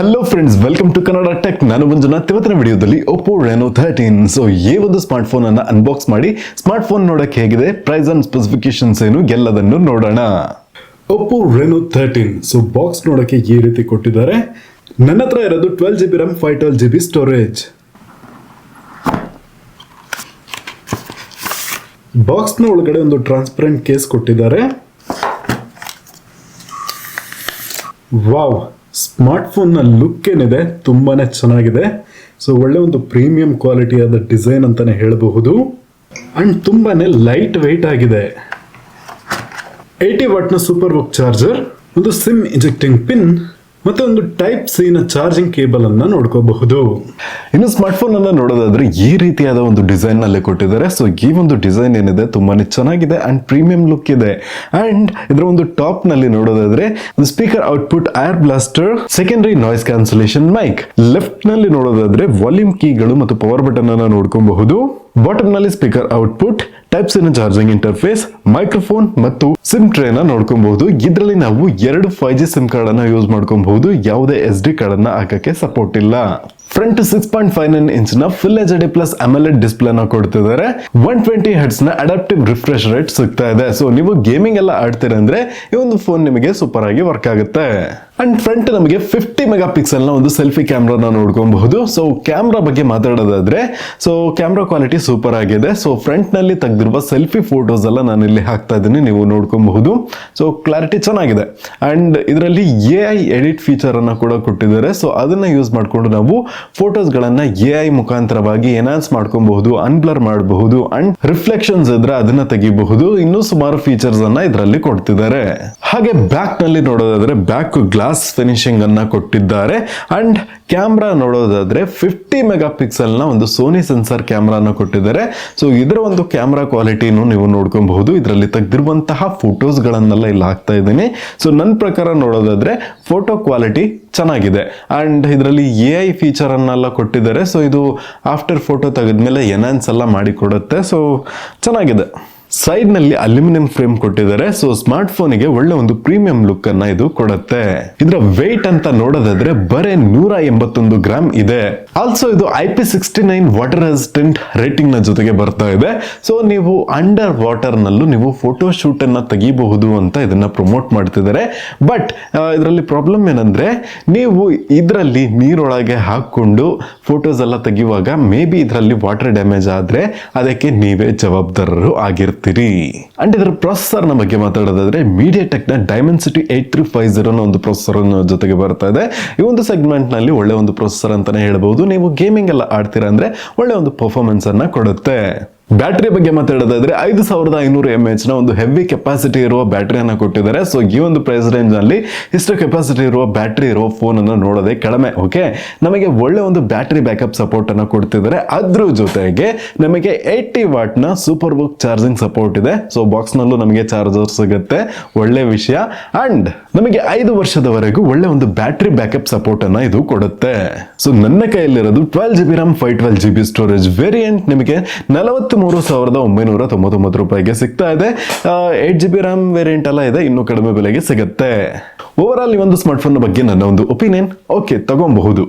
Hello friends welcome to Kannada tech ನಾನು ಮಂಜುನಾಥ್. ಇವತ್ತಿನ ವಿಡಿಯೋದಲ್ಲಿ ಒಪ್ಪೋ ರೆನೋ ಥರ್ಟೀನ್ ಸೊ ಈ ಒಂದು ಸ್ಮಾರ್ಟ್ ಫೋನ್ ಅನ್ನು ಅನ್ಬಾಕ್ಸ್ ಮಾಡಿ ಸ್ಮಾರ್ಟ್ ಫೋನ್ ನೋಡಕ್ಕೆ ಹೇಗಿದೆ ಪ್ರೈಸ್ ಅಂಡ್ ಸ್ಪೆಸಿಫಿಕೇಶನ್ಸ್ ಏನು, ಎಲ್ಲದನ್ನು ನೋಡೋಣ. Oppo Reno thirteen so box ನೋಡಕ್ಕೆ ಈ ರೀತಿ ಕೊಟ್ಟಿದ್ದಾರೆ. ನನ್ನ ಹತ್ರ ಇರೋದು twelve G B RAM five twelve G B storage ಬಾಕ್ಸ್ನ ಒಳಗಡೆ ಒಂದು ಟ್ರಾನ್ಸ್ಪರೆಂಟ್ ಕೇಸ್ ಕೊಟ್ಟಿದ್ದಾರೆ. ವಾವ್ ಸ್ಮಾರ್ಟ್ ಫೋನ್ನ ಲುಕ್ ಏನಿದೆ ತುಂಬಾ ಚೆನ್ನಾಗಿದೆ. ಸೊ ಒಳ್ಳೆ ಒಂದು ಪ್ರೀಮಿಯಂ ಕ್ವಾಲಿಟಿ ಆದ ಡಿಸೈನ್ ಅಂತಲೇ ಹೇಳಬಹುದು. ಅಂಡ್ ತುಂಬಾ ಲೈಟ್ ವೆಯ್ಟ್ ಆಗಿದೆ. ಏಯ್ಟಿ ವಾಟ್ನ ಸೂಪರ್ ಬುಕ್ ಚಾರ್ಜರ್ ಒಂದು ಸಿಮ್ ಇಂಜೆಕ್ಟಿಂಗ್ ಪಿನ್ ಮತ್ತೆ ಒಂದು ಟೈಪ್ ಸಿನ ಚಾರ್ಜಿಂಗ್ ಕೇಬಲ್ ಅನ್ನ ನೋಡ್ಕೋಬಹುದು. ಇನ್ನು ಸ್ಮಾರ್ಟ್ ಫೋನ್ ಅನ್ನ ನೋಡೋದಾದ್ರೆ ಈ ರೀತಿಯಾದ ಒಂದು ಡಿಸೈನ್ನಲ್ಲಿ ಕೊಟ್ಟಿದ್ದಾರೆ. ಸೊ ಈ ಒಂದು ಡಿಸೈನ್ ಏನಿದೆ, ತುಂಬಾನೇ ಚೆನ್ನಾಗಿದೆ ಅಂಡ್ ಪ್ರೀಮಿಯಂ ಲುಕ್ ಇದೆ. ಅಂಡ್ ಇದರ ಒಂದು ಟಾಪ್ನಲ್ಲಿ ನೋಡೋದಾದ್ರೆ speaker output air blaster secondary noise cancellation mic ಲೆಫ್ಟ್ನಲ್ಲಿ ನೋಡೋದಾದ್ರೆ ವಾಲ್ಯೂಮ್ ಕೀಗಳು ಮತ್ತು ಪವರ್ ಬಟನ್ ಅನ್ನ ನೋಡ್ಕೊಬಹುದು. ಬಾಟಮ್ನಲ್ಲಿ speaker output types in charging interface microphone ಮತ್ತು ಸಿಮ್ ಟ್ರೇನ ನೋಡ್ಕೊಬಹುದು. ಇದರಲ್ಲಿ ನಾವು ಎರಡು ಫೈವ್ ಜಿ ಸಿಮ್ ಕಾರ್ಡ್ ಅನ್ನ ಯೂಸ್ ಮಾಡ್ಕೊಬಹುದು. ಯಾವುದೇ ಎಸ್ ಡಿ ಕಾರ್ಡ್ ಅನ್ನ ಹಾಕಕ್ಕೆ ಸಪೋರ್ಟ್ ಇಲ್ಲ. Front six point five nine ಇಂಚ್ನ full H D plus AMOLED display ನ ಕೊಡ್ತಿದ್ದಾರೆ. ಒನ್ ಟ್ವೆಂಟಿ ನ ಅಡಾಪ್ಟಿವ್ ರಿಫ್ರೆಶ್ ರೇಟ್ ಸಿಗ್ತಾ ಇದೆ. ಸೊ ನೀವು ಗೇಮಿಂಗ್ ಎಲ್ಲ ಆಡ್ತೀರ ಅಂದ್ರೆ ಈ ಒಂದು ಫೋನ್ ನಿಮಗೆ ಸೂಪರ್ ಆಗಿ ವರ್ಕ್ ಆಗುತ್ತೆ. ಅಂಡ್ ಫ್ರಂಟ್ ನಮಗೆ ಫಿಫ್ಟಿ ಮೆಗಾ ನ ಒಂದು ಸೆಲ್ಫಿ ಕ್ಯಾಮ್ರಾನ ನೋಡ್ಕೊಬಹುದು. ಸೊ ಕ್ಯಾಮ್ರಾ ಬಗ್ಗೆ ಮಾತಾಡೋದಾದ್ರೆ ಸೊ ಕ್ಯಾಮ್ರಾ ಕ್ವಾಲಿಟಿ ಸೂಪರ್ ಆಗಿದೆ. ಸೊ ಫ್ರಂಟ್ನಲ್ಲಿ ತೆಗೆದಿರುವ ಸೆಲ್ಫಿ ಫೋಟೋಸ್ ಎಲ್ಲ ನಾನು ಇಲ್ಲಿ ಹಾಕ್ತಾ ಇದ್ದೀನಿ, ನೀವು ನೋಡ್ಕೊಬಹುದು. ಸೊ ಕ್ಲಾರಿಟಿ ಚೆನ್ನಾಗಿದೆ. ಅಂಡ್ ಇದರಲ್ಲಿ ಎ ಐ ಎಡಿಟ್ ಫೀಚರ್ ಅನ್ನ ಕೂಡ ಕೊಟ್ಟಿದ್ದಾರೆ. ಸೊ ಅದನ್ನ ಯೂಸ್ ಮಾಡಿಕೊಂಡು ನಾವು ಫೋಟೋಸ್ ಗಳನ್ನ ಎ ಐ ಮುಖಾಂತರವಾಗಿ ಎನ್ಹಾನ್ಸ್ ಮಾಡ್ಕೊಬಹುದು ಅನ್ಬ್ಲರ್ ಮಾಡಬಹುದು ಅಂಡ್ ರಿಫ್ಲೆಕ್ಷನ್ಸ್ ಇದ್ರೆ ಅದನ್ನ ತೆಗಿಬಹುದು. ಇನ್ನೂ ಸುಮಾರು ಫೀಚರ್ಸ್ ಅನ್ನ ಇದರಲ್ಲಿ ಕೊಡ್ತಿದ್ದಾರೆ. ಹಾಗೆ ಬ್ಯಾಕ್ನಲ್ಲಿ ನೋಡೋದಾದ್ರೆ ಬ್ಯಾಕ್ ಗ್ಲಾಸ್ ಫಿನಿಶಿಂಗ್ ಅನ್ನ ಕೊಟ್ಟಿದ್ದಾರೆ. ಅಂಡ್ ಕ್ಯಾಮ್ರಾ ನೋಡೋದಾದ್ರೆ ಫಿಫ್ಟಿ ಮೆಗಾ ಪಿಕ್ಸೆಲ್ನ ಒಂದು ಸೋನಿ ಸೆನ್ಸರ್ ಕ್ಯಾಮ್ರಾನ ಕೊಟ್ಟಿದ್ದಾರೆ. ಸೊ ಇದರ ಒಂದು ಕ್ಯಾಮ್ರಾ ಕ್ವಾಲಿಟಿನೂ ನೀವು ನೋಡ್ಕೊಬಹುದು. ಇದರಲ್ಲಿ ತೆಗೆದಿರುವಂತಹ ಫೋಟೋಸ್ ಗಳನ್ನೆಲ್ಲ ಇಲ್ಲಿ ಹಾಕ್ತಾ ಇದ್ದೀನಿ. ಸೊ ನನ್ನ ಪ್ರಕಾರ ನೋಡೋದಾದ್ರೆ ಫೋಟೋ ಕ್ವಾಲಿಟಿ ಚೆನ್ನಾಗಿದೆ. ಅಂಡ್ ಇದರಲ್ಲಿ ಎ ಐ ಫೀಚರ್ ಅನ್ನೆಲ್ಲ ಕೊಟ್ಟಿದ್ದಾರೆ. ಸೊ ಇದು ಆಫ್ಟರ್ ಫೋಟೋ ತೆಗೆದ್ಮೇಲೆ ಎನಾನ್ಸ್ ಎಲ್ಲ ಮಾಡಿಕೊಡುತ್ತೆ. ಸೊ ಚೆನ್ನಾಗಿದೆ. ಸೈಡ್ನಲ್ಲಿ ಅಲ್ಯೂಮಿನಿಯಂ ಫ್ರೇಮ್ ಕೊಟ್ಟಿದ್ದಾರೆ. ಸೊ ಸ್ಮಾರ್ಟ್ ಫೋನಿಗೆ ಒಳ್ಳೆ ಒಂದು ಪ್ರೀಮಿಯಂ ಲುಕ್ ಅನ್ನ ಇದು ಕೊಡುತ್ತೆ. ಇದರ ವೇಟ್ ಅಂತ ನೋಡೋದಾದ್ರೆ ಬರೇ ನೂರ ಎಂಬತ್ತೊಂದು ಗ್ರಾಮ್ ಇದೆ. ಆಲ್ಸೋ ಇದು I P sixty nine water resistant ರೇಟಿಂಗ್ನ ಜೊತೆಗೆ ಬರ್ತಾ ಇದೆ. ಸೊ ನೀವು ಅಂಡರ್ ವಾಟರ್ ನಲ್ಲೂ ನೀವು ಫೋಟೋ ಶೂಟ್ ಅನ್ನ ತೆಗಿಬಹುದು ಅಂತ ಇದನ್ನ ಪ್ರಮೋಟ್ ಮಾಡ್ತಿದ್ದಾರೆ. ಬಟ್ ಇದರಲ್ಲಿ ಪ್ರಾಬ್ಲಮ್ ಏನಂದ್ರೆ, ನೀವು ಇದರಲ್ಲಿ ನೀರೊಳಗೆ ಹಾಕೊಂಡು ಫೋಟೋಸ್ ಎಲ್ಲ ತೆಗೆಯುವಾಗ ಮೇ ಬಿ ಇದರಲ್ಲಿ ವಾಟರ್ ಡ್ಯಾಮೇಜ್ ಆದ್ರೆ ಅದಕ್ಕೆ ನೀವೇ ಜವಾಬ್ದಾರರು ಆಗಿರ್ತೀರಿ. ಅಂಡ್ ಇದರ ಪ್ರೊಸೆಸರ್ನ ಬಗ್ಗೆ ಮಾತಾಡೋದಾದ್ರೆ media ಟೆಕ್ನ Dimensity eight three five zero ಒಂದು ಪ್ರೊಸೆಸರ್ ಜೊತೆಗೆ ಬರ್ತಾ ಇದೆ. ಈ ಒಂದು ಸೆಗ್ಮೆಂಟ್ನಲ್ಲಿ ಒಳ್ಳೆ ಒಂದು ಪ್ರೊಸೆಸರ್ ಅಂತಾನೆ ಹೇಳ್ಬೋದು. ನೀವು ಗೇಮಿಂಗ್ ಎಲ್ಲ ಆಡ್ತೀರಾ ಅಂದ್ರೆ ಒಳ್ಳೆ ಒಂದು ಪರ್ಫಾರ್ಮೆನ್ಸ್ ಅನ್ನ ಕೊಡುತ್ತೆ. ಬ್ಯಾಟರಿ ಬಗ್ಗೆ ಮಾತಾಡೋದಾದ್ರೆ ಐದು ಸಾವಿರದ ಐನೂರು ಎಂ ಎಚ್ನ ಒಂದು ಹೆವಿ ಕೆಪಾಸಿಟಿ ಇರುವ ಬ್ಯಾಟ್ರಿಯನ್ನು ಕೊಟ್ಟಿದ್ದಾರೆ. ಸೊ ಈ ಒಂದು ಪ್ರೈಸ್ ರೇಂಜ್ನಲ್ಲಿ ಇಷ್ಟು ಕೆಪಾಸಿಟಿ ಇರುವ ಬ್ಯಾಟ್ರಿ ಇರುವ ಫೋನ್ ಅನ್ನು ನೋಡೋದೇ ಕಡಿಮೆ ಓಕೆ ನಮಗೆ ಒಳ್ಳೆ ಒಂದು ಬ್ಯಾಟ್ರಿ ಬ್ಯಾಕಪ್ ಸಪೋರ್ಟ್ ಅನ್ನು ಕೊಡ್ತಿದ್ದಾರೆ. ಅದ್ರ ಜೊತೆಗೆ ನಮಗೆ ಏಯ್ಟಿ ವಾಟ್ನ ಸೂಪರ್ ಬುಕ್ ಚಾರ್ಜಿಂಗ್ ಸಪೋರ್ಟ್ ಇದೆ. ಸೊ ಬಾಕ್ಸ್ ನಲ್ಲೂ ನಮಗೆ ಚಾರ್ಜರ್ ಸಿಗುತ್ತೆ. ಒಳ್ಳೆ ವಿಷಯ. ಅಂಡ್ ನಮಗೆ ಐದು ವರ್ಷದವರೆಗೂ ಒಳ್ಳೆ ಒಂದು ಬ್ಯಾಟ್ರಿ ಬ್ಯಾಕಪ್ ಸಪೋರ್ಟ್ ಅನ್ನ ಇದು ಕೊಡುತ್ತೆ. ಸೊ ನನ್ನ ಕೈಯಲ್ಲಿರೋದು twelve G B RAM five twelve G B storage variant ನಿಮಗೆ ನಲವತ್ತ್ ಮೂರು ಸಾವಿರದ ಒಂಬೈನೂರ ತೊಂಬತ್ತೊಂಬತ್ತು ರೂಪಾಯಿಗೆ ಸಿಗ್ತಾ ಇದೆ. Eight G B RAM variant ಎಲ್ಲ ಇದೆ, ಇನ್ನೂ ಕಡಿಮೆ ಬೆಲೆಗೆ ಸಿಗುತ್ತೆ. ಓವರ್ ಆಲ್ ಈ ಒಂದು ಸ್ಮಾರ್ಟ್ಫೋನ್ ಬಗ್ಗೆ ನನ್ನ ಒಂದು ಒಪಿನಿಯನ್ ಓಕೆ ತಗೊಬಹುದು.